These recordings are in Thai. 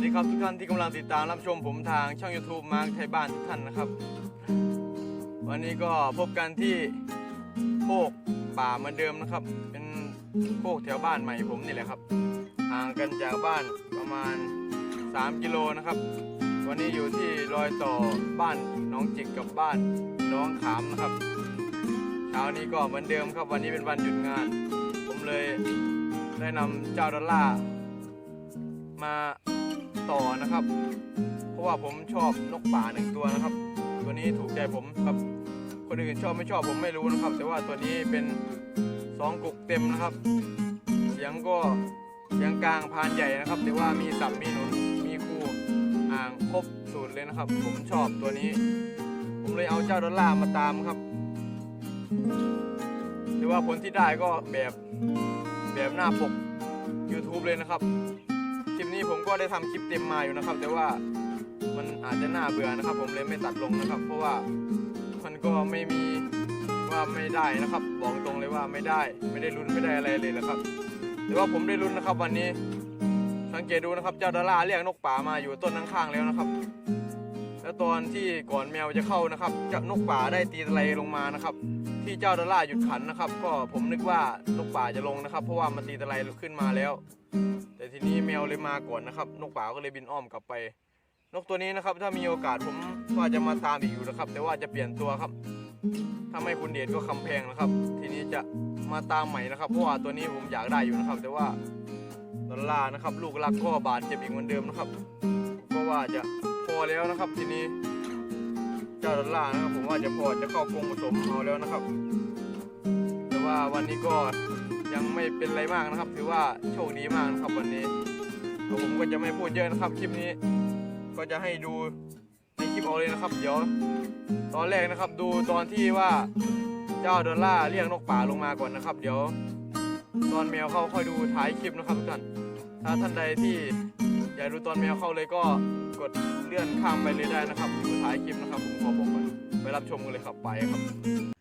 วัสดีครับทุกท่านที่กำลังติดตามรับชมผมทางช่อง YouTube มาร์คไทยบ้านทุกท่านนะครับ วันนี้ก็พบกันที่โคกป่าเหมือนเดิมนะครับ เป็นโคกแถวบ้านใหม่ผมนี่แหละครับห่างกันจากบ้านประมาณ 3 กิโลนะครับ วันนี้อยู่ที่รอยต่อบ้านน้องจิกกับบ้านน้องขามนะครับเช้านี้ก็เหมือนเดิมครับ วันนี้เป็นวันหยุดงาน ผมเลยได้นำเจ้าดอลลามา ต่อนะครับ เพราะว่าผมชอบนกป่าหนึ่งตัวนะครับ ตัวนี้ถูกใจผมครับ คนอื่นชอบไม่ชอบผมไม่รู้นะครับ แต่ว่าตัวนี้เป็นสองกุกเต็มนะครับ เสียงก็เสียงกลางพานใหญ่นะครับ แต่ว่ามีสับมีหนุนมีคู่อ่างครบสูตรเลยนะครับ ผมชอบตัวนี้ ผมเลยเอาเจ้าดอลล่ามาตามครับแต่ว่าผลที่ได้ก็แบบแบบหน้าปก YouTube เลยนะครับ ลิปนี้ผมก็ได้ทำคลิปเต็มมาอยู่นะครับ แต่ว่ามันอาจจะน่าเบื่อนะครับ ผมเลยไม่ตัดลงนะครับ เพราะว่ามันก็ไม่มีว่าไม่ได้นะครับ บอกตรงเลยว่าไม่ได้ไม่ได้ลุ้นไม่ได้อะไรเลยนะครับ แต่ว่าผมได้ลุ้นนะครับวันนี้ สังเกตดูนะครับ เจ้าดาราเรียกนกป่ามาอยู่ต้นข้างๆแล้วนะครับ แล้วตอนที่ก่อนแมวจะเข้านะครับจ้านกป่าได้ตีตะไลลงมานะครับ ที่เจ้าดาราหยุดขันนะครับ ก็ผมนึกว่านกป่าจะลงนะครับ เพราะว่ามันตีตะไลขึ้นมาแล้ว แต่ทีนี้แมวเลยมาก่อนนะครับ นกป่าก็เลยบินอ้อมกลับไป นกตัวนี้นะครับ ถ้ามีโอกาสผมก็จะมาตามอีกอยู่นะครับ แต่ว่าจะเปลี่ยนตัวครับถ้าไม่คุณเดชก็คำแพงนะครับ ทีนี้จะมาตามใหม่นะครับเพราะว่าตัวนี้ผมอยากได้อยู่นะครับ แต่ว่าดอลลาร์นะครับ ลูกรักก็บาดเจ็บอีกเหมือนเดิมนะครับก็ว่าจะพอแล้วนะครับทีนี้ เจ้าดอลลาร์นะครับผมว่าจะพอจะเข้ากรงผสมเอาแล้วนะครับ แต่ว่าวันนี้ก็ยังไม่เป็นไรมากนะครับ ถือว่าโชคดีมากนะครับวันนี้แล้วผมก็จะไม่พูดเยอะนะครับคลิปนี้ ก็จะให้ดูในคลิปเอาเลยนะครับ เดี๋ยวตอนแรกนะครับ ดูตอนที่ว่าเจ้าดอลลาร์เรียกนกป่าลงมาก่อนนะครับ เดี๋ยว ตอนแมวเข้าค่อยดูท้ายคลิปนะครับทุกท่านถ้าท่านใดที่ อยากดูตอนแมวเข้าเลยก็กดเลื่อนข้ามไปเลยได้นะครับดูท้ายคลิปนะครับผมขอบอกก่อนไปรับชมกันเลยครับไปครับ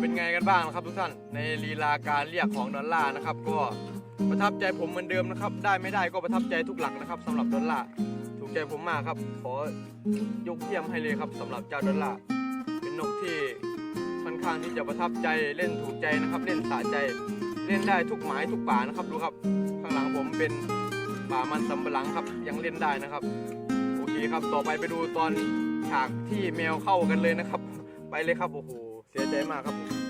เป็นไงกันบ้างนะครับทุกท่านในลีลาการเรียกของดอลลาร์นะครับ ก็ประทับใจผมเหมือนเดิมนะครับ ได้ไม่ได้ก็ประทับใจทุกหลักนะครับสำหรับดอลลาร์ถูกใจผมมากครับ ขอยกเยี่ยมให้เลยครับสำหรับเจ้าดอลลาร์เป็นนกที่ค่อนข้างที่จะประทับใจเล่นถูกใจนะครับ เล่นสะใจเล่นได้ทุกหมายทุกป่านะครับดูครับข้างหลังผมเป็นป่ามันสำปะหลังครับยังเล่นได้นะครับโอเคครับต่อไปไปดูตอนฉากที่แมวเข้ากันเลยนะครับ ไปเลยครับโอ้โห เสียใจมากครับผม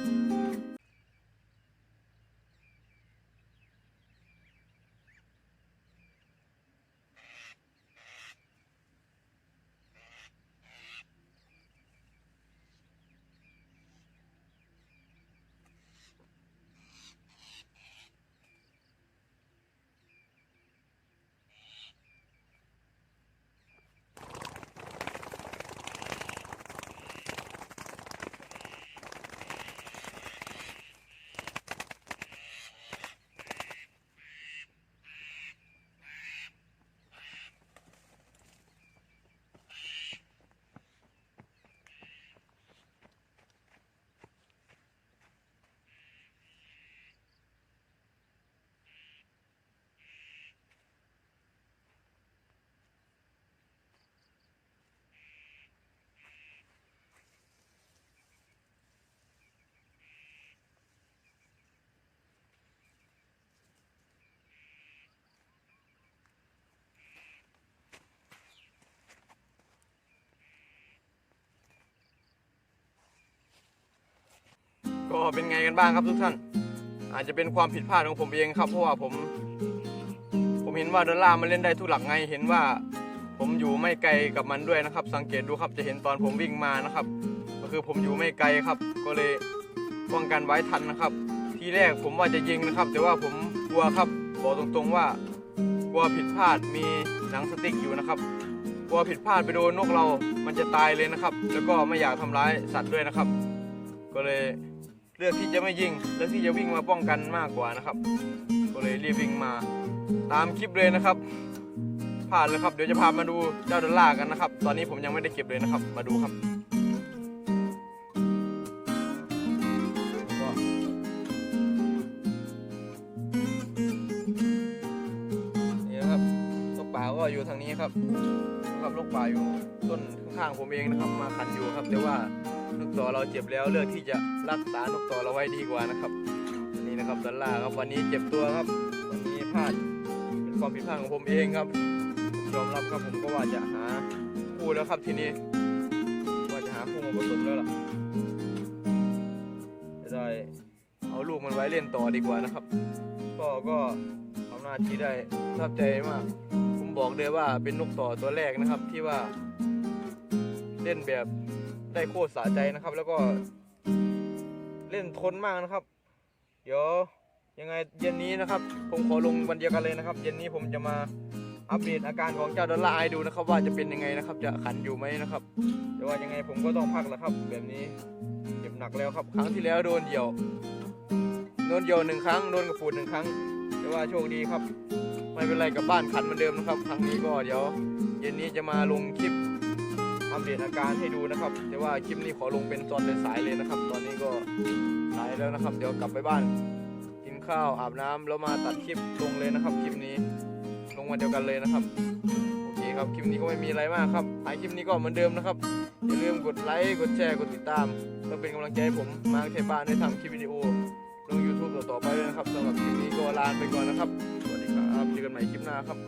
ก็เป็นไงกันบ้างครับทุกท่าน อาจจะเป็นความผิดพลาดของผมเองครับเพราะว่าผม ผมเห็นว่าดอลลาร์มันเล่นได้ทุกหลักไงเห็นว่า ผมอยู่ไม่ไกลกับมันด้วยนะครับ สังเกตดูครับจะเห็นตอนผมวิ่งมานะครับ ก็คือผมอยู่ไม่ไกลครับ ก็เลยป้องกันไว้ทันนะครับ ทีแรกผมว่าจะยิงนะครับ แต่ว่าผมกลัวครับบอกตรงๆว่ากลัวผิดพลาดมีหนังสติ๊กอยู่นะครับกลัวผิดพลาดไปโดนนกเรา มันจะตายเลยนะครับ แล้วก็ไม่อยากทำร้ายสัตว์ด้วยนะครับ ก็เลย เลือกที่จะไม่ยิงเลือกที่จะวิ่งมาป้องกันมากกว่านะครับ ก็เลยรีบวิ่งมา ตามคลิปเลยนะครับพลาดแล้วครับเดี๋ยวจะพามาดูเจ้าดอลลากันนะครับ ตอนนี้ผมยังไม่ได้เก็บเลยนะครับ มาดูครับนี่นะครับนกป่าก็อยู่ทางนี้ครับนะครับนกป่าอยู่ต้นข้างๆผมเองนะครับ มาขันอยู่ครับแต่ว่า นกต่อเราเจ็บแล้วเลือกที่จะรักษานกต่อเราไว้ดีกว่านะครับ นี่นะครับดอลล่าครับวันนี้เจ็บตัวครับ วันนี้พลาดเป็นความผิดพลาดของผมเองครับยอมรับครับผมก็ว่าจะหาคู่แล้วครับทีนี้ว่าจะหาคู่มาผสมแล้วล่ะจะได้เอาลูกมันไว้เล่นต่อดีกว่านะครับก็ก็ทำหน้าที่ได้ประทับใจมาก ผมบอกเลยว่าเป็นนกต่อตัวแรกนะครับที่ว่าเล่นแบบ ได้โคตรสะใจนะครับ แล้วก็เล่นทนมากนะครับ เดี๋ยวยังไงเย็นนี้นะครับ ผมขอลงวันเดียวกันเลยนะครับ เย็นนี้ผมจะมาอัปเดตอาการของเจ้าดอลลาร์ให้ดูนะครับ ว่าจะเป็นยังไงนะครับ จะขันอยู่ไหมนะครับ แต่ว่ายังไงผมก็ต้องพักแล้วครับ แบบนี้เจ็บหนักแล้วครับ ครั้งที่แล้วโดนเหยี่ยวโดนเหยี่ยวหนึ่งครั้งโดนกระปูดหนึ่งครั้ง แต่ว่าโชคดีครับ ไม่เป็นไรกับบ้านขันเหมือนเดิมนะครับ ครั้งนี้ก็เดี๋ยว เย็นนี้จะมาลงคลิป อัปเดตอาการให้ดูนะครับ แต่ว่าคลิปนี้ขอลงเป็นตอนเป็นสายเลยนะครับ ตอนนี้ก็สายแล้วนะครับ เดี๋ยวกลับไปบ้าน กินข้าวอาบน้ำแล้วมาตัดคลิปลงเลยนะครับคลิปนี้ลงวันเดียวกันเลยนะครับโอเคครับคลิปนี้ก็ไม่มีอะไรมากครับท้ายคลิปนี้ก็เหมือนเดิมนะครับอย่าลืมกดไลค์กดแชร์กดติดตามเพื่อเป็นกำลังใจให้ผมมาเทบ้านได้ทำคลิปวิดีโอลง YouTube ต่อๆไปด้วยนะครับสำหรับคลิปนี้ก็ลาไปก่อนนะครับสวัสดีครับเจอกันใหม่คลิปหน้าครับ